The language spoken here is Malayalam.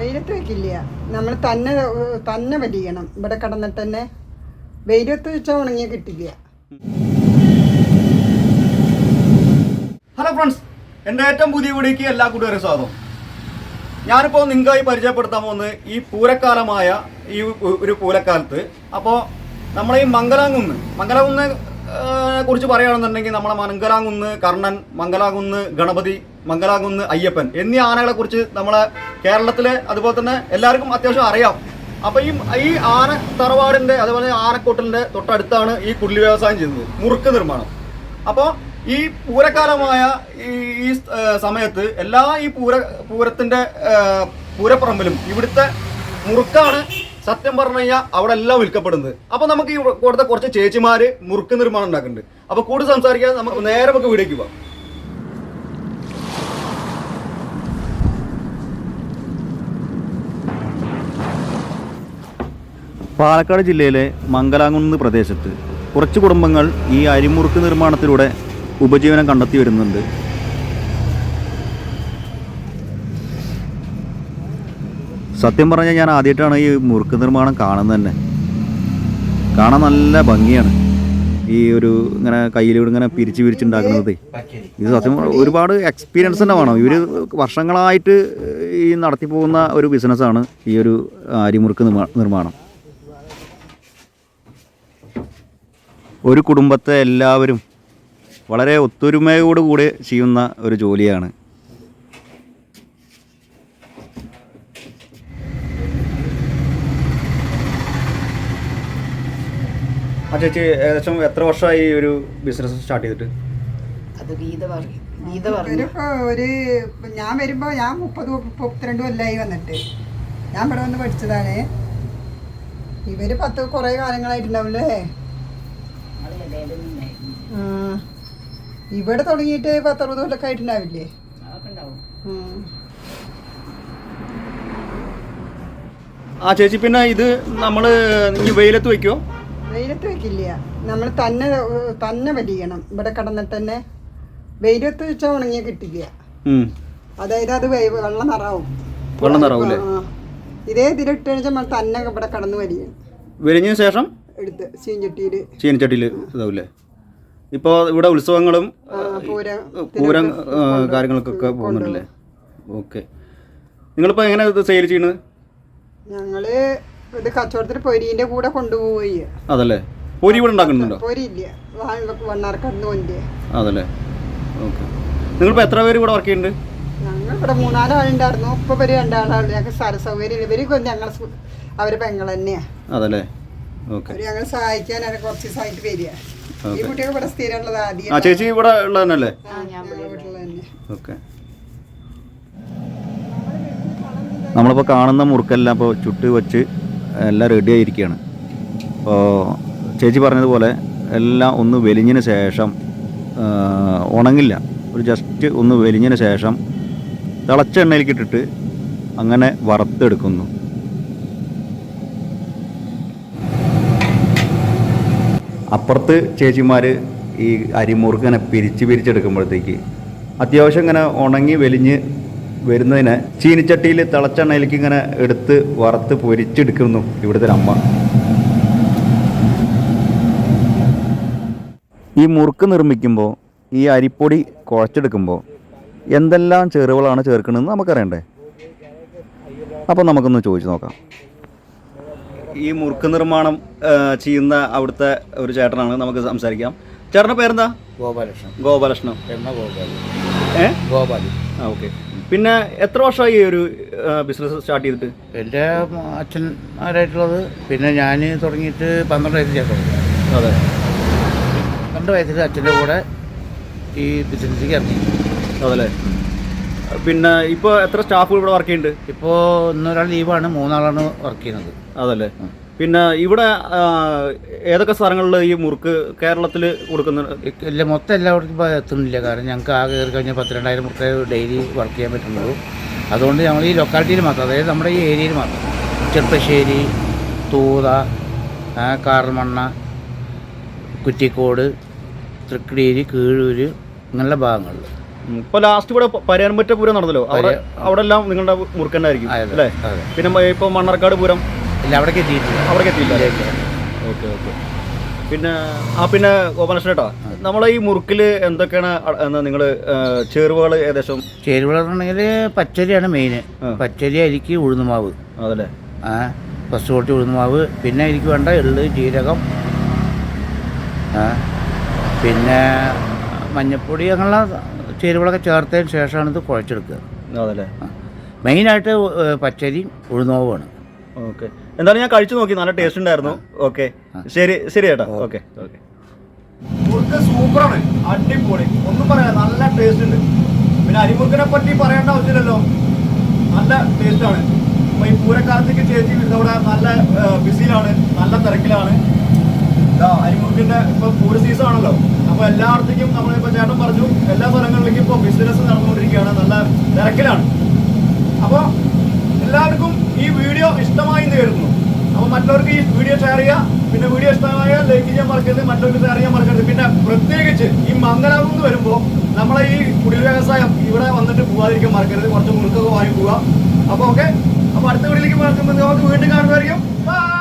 വെയിലത്ത് വെക്കില്ല. നമ്മൾ തന്നെ തന്നെ വലിയണം. ഇവിടെ കിടന്നിട്ട് തന്നെ വെയിലത്ത് വെച്ചാൽ ഉണങ്ങിയ കിട്ടില്ല. ഹലോ ഫ്രണ്ട്സ് എന്റെ ഏറ്റവും പുതിയ വീടേക്ക് എല്ലാ കൂട്ടുകാരും സ്വാഗതം. ഞാനിപ്പോൾ നിങ്ങൾക്കായി പരിചയപ്പെടുത്താൻ പോകുന്നത് ഈ പൂരക്കാലമായ ഈ ഒരു പൂരക്കാലത്ത്. അപ്പോൾ നമ്മളെ ഈ മംഗലാംകുന്ന് മംഗലാംകുന്ന് കുറിച്ച് പറയുകയാണെന്നുണ്ടെങ്കിൽ നമ്മളെ മംഗലാംകുന്ന് കർണൻ മംഗലാംകുന്ന് ഗണപതി മംഗലാംകുന്ന് അയ്യപ്പൻ എന്നീ ആനകളെ കുറിച്ച് നമ്മളെ കേരളത്തിലെ അതുപോലെ തന്നെ എല്ലാവർക്കും അത്യാവശ്യം അറിയാം. അപ്പോൾ ഈ ഈ ആന തറവാടിന്റെ അതുപോലെ ആനക്കൂട്ടലിന്റെ തൊട്ടടുത്താണ് ഈ കുടിൽ വ്യവസായം ചെയ്യുന്നത് മുറുക്ക് നിർമ്മാണം. അപ്പോൾ ഈ പൂരക്കാലമായ ഈ സമയത്ത് എല്ലാ ഈ പൂര പൂരത്തിന്റെ പൂരപ്പറമ്പിലും ഇവിടുത്തെ മുറുക്കാണ് സത്യം പറഞ്ഞു കഴിഞ്ഞാൽ അവിടെ എല്ലാം വിൽക്കപ്പെടുന്നത്. അപ്പൊ നമുക്ക് ഈ ഇവിടുത്തെ കുറച്ച് ചേച്ചിമാര് മുറുക്ക് നിർമ്മാണം ഉണ്ടാക്കുന്നുണ്ട്. അപ്പൊ കൂടുതൽ സംസാരിക്കാൻ നമുക്ക് നേരെ നമുക്ക് വീടേക്ക് പോവാം. പാലക്കാട് ജില്ലയിലെ മംഗലാങ്കുന്ന് പ്രദേശത്ത് കുറച്ച് കുടുംബങ്ങൾ ഈ അരിമുറുക്ക് നിർമ്മാണത്തിലൂടെ ഉപജീവനം കണ്ടെത്തി വരുന്നുണ്ട്. സത്യം പറഞ്ഞാൽ ഞാൻ ആദ്യമായിട്ടാണ് ഈ മുറുക്ക് നിർമ്മാണം കാണുന്നത് തന്നെ. കാണാൻ നല്ല ഭംഗിയാണ്. ഈ ഒരു ഇങ്ങനെ കയ്യിലൂടെ ഇങ്ങനെ പിരിച്ച് പിരിച്ചുണ്ടാക്കുന്നത് ഇത് സത്യം ഒരുപാട് എക്സ്പീരിയൻസ് തന്നെ വേണം. ഇവർ വർഷങ്ങളായിട്ട് ഈ നടത്തി പോകുന്ന ഒരു ബിസിനസ്സാണ് ഈ ഒരു അരിമുറുക്ക് നിർമ്മാണം. ഒരു കുടുംബത്തെ എല്ലാവരും വളരെ ഒത്തൊരുമയോടുകൂടി ചെയ്യുന്ന ഒരു ജോലിയാണ്. ആ ചേച്ചി ഏകദേശം എത്ര വർഷമായി ഈ ഒരു ബിസിനസ് സ്റ്റാർട്ട് ചെയ്തിട്ട്? അത് ഗീത പറയും ഗീത പറഞ്ഞു. ഒരു ഞാൻ വരുമ്പോ ഞാൻ മുപ്പത് മുപ്പത്തിരണ്ട് കൊല്ലമായി വന്നിട്ട്. ഞാൻ ഇവിടെ വന്ന് പഠിച്ചതാണ്. ഇവർ പത്ത് കുറേ കാലങ്ങളായിട്ടുണ്ടാവില്ലേ. ഇവിടെ തുടങ്ങിയിട്ട് പത്തറുപത് കൊല്ലൊക്കെ ആയിട്ടുണ്ടാവില്ലേ. ആ ചേച്ചി പിന്നെ ഇത് നമ്മൾ ഈ വെയിലത്ത് വെക്കോ വെയിലത്ത് വെക്കില്ല. നമ്മൾ തന്നെ തന്നെ വലിയണം ഇവിടെ കടന്നിട്ട് തന്നെ വെയിലത്ത് വെച്ചാൽ ഉണങ്ങിയ കിട്ടില്ല. അതായത് അത് വെള്ളം നിറാവും. വെള്ളം നിറാവൂലേ? ഇതേ ഇതിലിട്ട് കഴിഞ്ഞാൽ നമ്മൾ തന്നെ ഇവിടെ കടന്ന് വലിയണം വലിഞ്ഞതിന് ശേഷം? എടുത്ത് ചീനച്ചട്ടിയിൽ ഇതാവില്ലേ ഇപ്പോൾ ഇവിടെ ഉത്സവങ്ങളും പൂരം പൂരം കാര്യങ്ങൾക്കൊക്കെ പോകുന്നുണ്ടല്ലേ? ഓക്കെ. നിങ്ങളിപ്പോൾ എങ്ങനെ ഇത് സെയിൽ ചെയ്യണത് ഞങ്ങൾ ഇത് കച്ചവടത്തിന് പൊരിന്റെ കൂടെ കൊണ്ടുപോയി അതല്ലേ? പൊരി ഇവിടെ ഉണ്ടാക്കുന്നുണ്ടോ? പൊരിയില്ല. വണ്ണാർക്കടന്ന് കൊണ്ടേ. അതല്ലേ? ഓക്കെ. നിങ്ങളിപ്പോൾ എത്ര പേര് ഇവിടെ വർക്ക് ചെയ്യുന്നുണ്ട്? ഞങ്ങൾ ഇവിടെ മൂന്നാലാളുണ്ടായിരുന്നു. ഇപ്പൊ ഇവർ രണ്ടാളാണ്. ഞങ്ങൾക്ക് സ്ഥല സൗകര്യം ഇവർ ഞങ്ങൾ അവർ പെങ്ങൾ തന്നെയാ. അതല്ലേ? സഹായിക്കാൻ കുറച്ച് ദിവസമായിട്ട് വരിക. ഈ കുട്ടിയൊക്കെ ഇവിടെ സ്ഥിരമുള്ളത് ആദ്യം ആ ചേച്ചി ഇവിടെ വീട്ടിൽ തന്നെ ഓക്കെ. നമ്മളിപ്പോൾ കാണുന്ന മുറുക്കെല്ലാം ഇപ്പോൾ ചുട്ട് വെച്ച് എല്ലാം റെഡി ആയിരിക്കുകയാണ് അപ്പോൾ ചേച്ചി പറഞ്ഞതുപോലെ എല്ലാം ഒന്ന് വെലിഞ്ഞതിന് ശേഷം ഉണങ്ങില്ല. ഒരു ജസ്റ്റ് ഒന്ന് വെലിഞ്ഞതിന് ശേഷം തിളച്ച എണ്ണയിലേക്ക് ഇട്ടിട്ട് അങ്ങനെ വറുത്തെടുക്കുന്നു. അപ്പുറത്ത് ചേച്ചിമാർ ഈ അരിമുറുക്ക് പിരിച്ച് പിരിച്ചെടുക്കുമ്പോഴത്തേക്ക് അത്യാവശ്യം ഇങ്ങനെ ഉണങ്ങി വെലിഞ്ഞ് വരുന്നതിനെ ചീനിച്ചട്ടിയിൽ തിളച്ചെണ്ണയിലേക്ക് ഇങ്ങനെ എടുത്ത് വറുത്ത് പൊരിച്ചെടുക്കുന്നു ഇവിടുത്തെ അമ്മ. ഈ മുറുക്ക് നിർമ്മിക്കുമ്പോൾ ഈ അരിപ്പൊടി കുഴച്ചെടുക്കുമ്പോൾ എന്തെല്ലാം ചേരുവകളാണ് ചേർക്കണമെന്ന് നമുക്കറിയണ്ടേ? അപ്പോൾ നമുക്കൊന്ന് ചോദിച്ചു നോക്കാം. ഈ മുറുക്ക് നിർമ്മാണം ചെയ്യുന്ന അവിടുത്തെ ഒരു ചേട്ടനാണ്. നമുക്ക് സംസാരിക്കാം. ചേട്ടന്റെ പേരെന്താ? ഗോപാലകൃഷ്ണൻ. ഗോപാലകൃഷ്ണൻ. ഏ? ഗോപാലി ആ ഓക്കെ. പിന്നെ എത്ര വർഷമായി ഈ ഒരു ബിസിനസ് സ്റ്റാർട്ട് ചെയ്തിട്ട്? എന്റെ അച്ഛന്മാരായിട്ടുള്ളത് പിന്നെ ഞാൻ തുടങ്ങിയിട്ട് പന്ത്രണ്ട് വയസ്സിൽ ചേട്ടൻ അതെ. പന്ത്രണ്ട് വയസ്സിൽ അച്ഛന്റെ കൂടെ ഈ ബിസിനസ്സിലേക്ക് ഇറങ്ങി. അതല്ലേ? പിന്നെ ഇപ്പോൾ എത്ര സ്റ്റാഫുകൾ ഇവിടെ വർക്ക് ചെയ്യുന്നുണ്ട്? ഇപ്പോൾ ഇന്നൊരാൾ ലീവാണ് മൂന്നാളാണ് വർക്ക് ചെയ്യുന്നത്. അതല്ലേ? പിന്നെ ഇവിടെ ഏതൊക്കെ സ്ഥലങ്ങളിൽ ഈ മുറുക്ക് കേരളത്തിൽ കൊടുക്കുന്നുണ്ട് ഇല്ല മൊത്തം എല്ലാവർക്കും ഇപ്പോൾ എത്തുന്നില്ല. കാരണം ഞങ്ങൾക്ക് ആകെ കയറി കഴിഞ്ഞാൽ പത്തിരണ്ടായിരം മുട്ട ഡെയിലി വർക്ക് ചെയ്യാൻ പറ്റുന്നുള്ളൂ. അതുകൊണ്ട് ഞങ്ങൾ ഈ ലൊക്കാലിറ്റിയിൽ മാത്രം അതായത് നമ്മുടെ ഈ ഏരിയയിൽ മാത്രം. ചെറുപ്പശ്ശേരി തൂത കാർമണ്ണ കുറ്റിക്കോട് തൃക്കടിയേരി കീഴൂര് ഇങ്ങനെയുള്ള ഭാഗങ്ങളിൽ. ഇപ്പൊ ലാസ്റ്റ് ഇവിടെ പരയാൻപറ്റ പൂരം നടന്നല്ലോ. അവിടെ അവിടെ എല്ലാം നിങ്ങളുടെ മുറുക്കണ്ടായിരിക്കും അല്ലേ? പിന്നെ ഇപ്പൊ മണ്ണാർക്കാട് പൂരം? ഇല്ല അവിടേക്ക് എത്തിയിട്ടില്ല. അവിടേക്ക് എത്തിയില്ല. Okay okay. പിന്നെ ആ പിന്നെ ഗോപാലകൃഷ്ണേട്ടാ നമ്മളെ ഈ മുറുക്കിൽ എന്തൊക്കെയാണ് നിങ്ങൾ ചേരുവകൾ ഏകദേശം? ചേരുവകളെന്നുണ്ടെങ്കിൽ പച്ചരിയാണ് മെയിൻ ആ. പച്ചരി അരിക്ക് ഉഴുന്നുമാവ്. അതല്ലേ. ആ ഫസ്റ്റ് ക്വാളിറ്റി ഉഴുന്നുമാവ്. പിന്നെ എനിക്ക് വേണ്ട എള്ള് ജീരകം. പിന്നെ മഞ്ഞപ്പൊടി അങ്ങനെയുള്ള ചേരുവകളൊക്കെ ചേർത്തതിന് ശേഷമാണ് ഇത് കുഴച്ചെടുക്കുക. അതല്ലേ? മെയിനായിട്ട് പച്ചരിയും ഉഴുന്നുമാവുമാണ് ഓക്കെ. എന്തായാലും ഞാൻ കഴിച്ചു നോക്കി. നല്ല ടേസ്റ്റ് ഉണ്ടായിരുന്നു. ഓക്കെ. ശരി ശരി ചേട്ടാ ഓക്കെ ഓക്കെ. സൂപ്പറാണ്. അടിപൊളി. ഒന്നും പറയാം നല്ല ടേസ്റ്റ് ഉണ്ട്. പിന്നെ അരിമുറുക്കിനെ പറ്റി പറയേണ്ട ആവശ്യമില്ലല്ലോ. നല്ല ടേസ്റ്റ് ആണ്. അപ്പൊ ഈ പൂരക്കാലത്തേക്ക് ചേച്ചി ഇവിടെ നല്ല ബിസിയിലാണ് നല്ല തിരക്കിലാണ്. ഇപ്പൊ പൂര സീസൺ ആണല്ലോ. അപ്പൊ എല്ലായിടത്തേക്കും നമ്മളിപ്പോ ചേട്ടൻ പറഞ്ഞു എല്ലാ സ്ഥലങ്ങളിലേക്കും ഇപ്പൊ ബിസിനസ് നടന്നുകൊണ്ടിരിക്കുകയാണ് നല്ല തിരക്കിലാണ്. അപ്പോൾ എല്ലാവർക്കും ഈ വീഡിയോ ഇഷ്ടമായി എന്ന് കരുതുന്നു. അപ്പോൾ മറ്റുള്ളവർക്ക് ഈ വീഡിയോ ഷെയർ ചെയ്യുക. പിന്നെ വീഡിയോ ഇഷ്ടമായ ലൈക്ക് ചെയ്യാൻ മറക്കരുത് മറ്റുള്ളവർക്ക് ഷെയർ ചെയ്യാൻ മറക്കരുത്. പിന്നെ പ്രത്യേകിച്ച് ഈ മംഗലാപുരം എന്ന് വരുമ്പോൾ നമ്മളെ ഈ കുടിൽ വ്യവസായം ഇവിടെ വന്നിട്ട് പോകാതിരിക്കാൻ മറക്കരുത്. കുറച്ച് മുറുക്കൊക്കെ വാങ്ങി പോവുക അപ്പോൾ ഓക്കെ അപ്പോൾ അടുത്ത വീട്ടിലേക്ക് മറക്കുമ്പോൾ നമുക്ക് വീണ്ടും കാണുമായിരിക്കും ബൈ